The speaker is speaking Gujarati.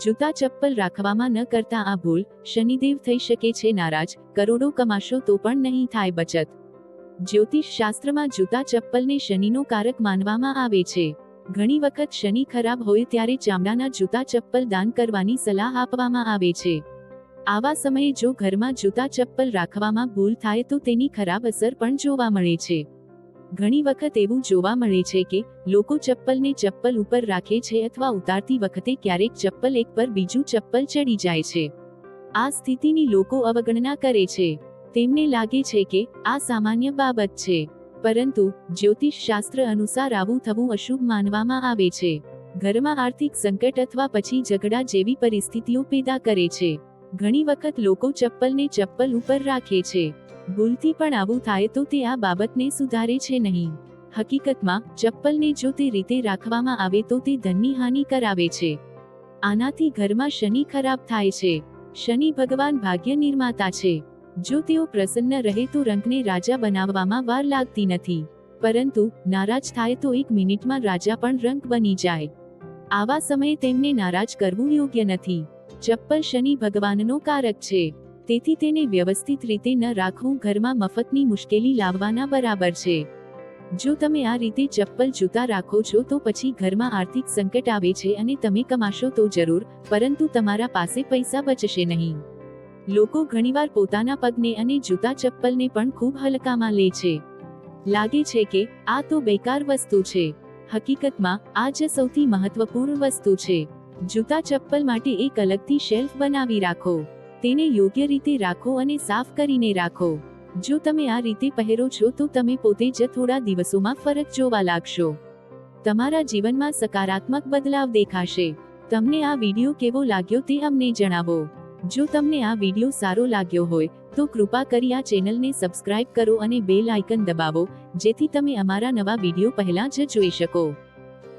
જૂતા ચપ્પલ રાખવામાં ન કરતા આ ભૂલ શનિદેવ થઈ શકે છે, નારાજ, કરોડો કમાશો તો પણ નહીં થાય બચત. જ્યોતિષ શાસ્ત્રમાં જૂતા ચપ્પલને શનિનો કારક માનવામાં આવે છે. ઘણી વખત શનિ ખરાબ હોય ત્યારે ચામડાના જૂતા ચપ્પલ દાન કરવાની સલાહ આપવામાં આવે છે. આવા સમયે જો ઘરમાં જૂતા ચપ્પલ રાખવામાં ભૂલ થાય તો તેની ખરાબ અસર પણ જોવા મળે છે. ઘણી વખત એવું જોવા મળે છે કે લોકો ચપ્પલને ચપ્પલ ઉપર રાખે છે અથવા ઉતારતી વખતે ક્યારેક ચપ્પલ એક પર બીજું ચપ્પલ ચડી જાય છે. આ સ્થિતિની લોકો અવગણના કરે છે. તેમને લાગે છે કે આ સામાન્ય બાબત છે. પરંતુ જ્યોતિષ શાસ્ત્ર અનુસાર આવું થવું અશુભ માનવામાં આવે છે. ઘરમાં આર્થિક સંકટ અથવા પછી ઝઘડા જેવી પરિસ્થિતિઓ પેદા કરે છે. ઘણી વખત લોકો ચપ્પલને ચપ્પલ ઉપર રાખે છે. ભૂલથી પણ આવું થાય તો તે આ બાબતને સુધારે છે નહીં. હકીકતમાં, ચપ્પલને જો તે રીતે રાખવામાં આવે તો તે ધનની હાનિ કરાવે છે. આનાથી ઘરમાં શનિ ખરાબ થાય છે. શનિ ભગવાન ભાગ્ય નિર્માતા છે. જો તેઓ પ્રસન્ન રહે તો રંગને રાજા બનાવવામાં વાર લાગતી નથી. પરંતુ, નારાજ થાય તો એક મિનિટમાં રાજા પણ રંગ બની જાય. આવા સમયે તેમને નારાજ કરવું યોગ્ય નથી. ચપ્પલ શનિ ભગવાનનો કારક છે. તેથી તેને વ્યવસ્થિત રીતે ન રાખવું ઘરમાં મફતની મુશ્કેલી લાવવાના બરાબર છે. જો તમે આ રીતે ચપ્પલ જૂતા રાખો છો તો પછી ઘરમાં આર્થિક સંકટ આવે છે અને તમે કમાશો તો જરૂર, પરંતુ તમારા પાસે પૈસા બચશે નહીં. લોકો ઘણીવાર પોતાના પગને અને જૂતા ચપ્પલને પણ ખૂબ હલકામાં લે છે. લાગે છે કે, આ તો બેકાર વસ્તુ છે. હકીકતમાં, આ જ સૌથી મહત્વપૂર્ણ વસ્તુ છે. જૂતા ચપ્પલ માટે એક અલગથી શેલ્ફ બનાવી રાખો. તેને યોગ્ય રીતે રાખો અને સાફ કરીને રાખો. જો તમે આ રીતે પહેરો છો તો તમે પોતે જ થોડા દિવસોમાં ફરક જોવા લાગશો. તમારા જીવનમાં સકારાત્મક બદલાવ દેખાશે. તમને આ વિડિયો કેવો લાગ્યો તે અમને જણાવો. જો તમને આ વિડિયો સારો લાગ્યો હોય, તો કૃપા કરી આ ચેનલને સબસ્ક્રાઇબ કરો અને બેલ આઇકન દબાવો, જેથી તમે અમારા નવા વિડિયો પહેલા જ જોઈ શકો.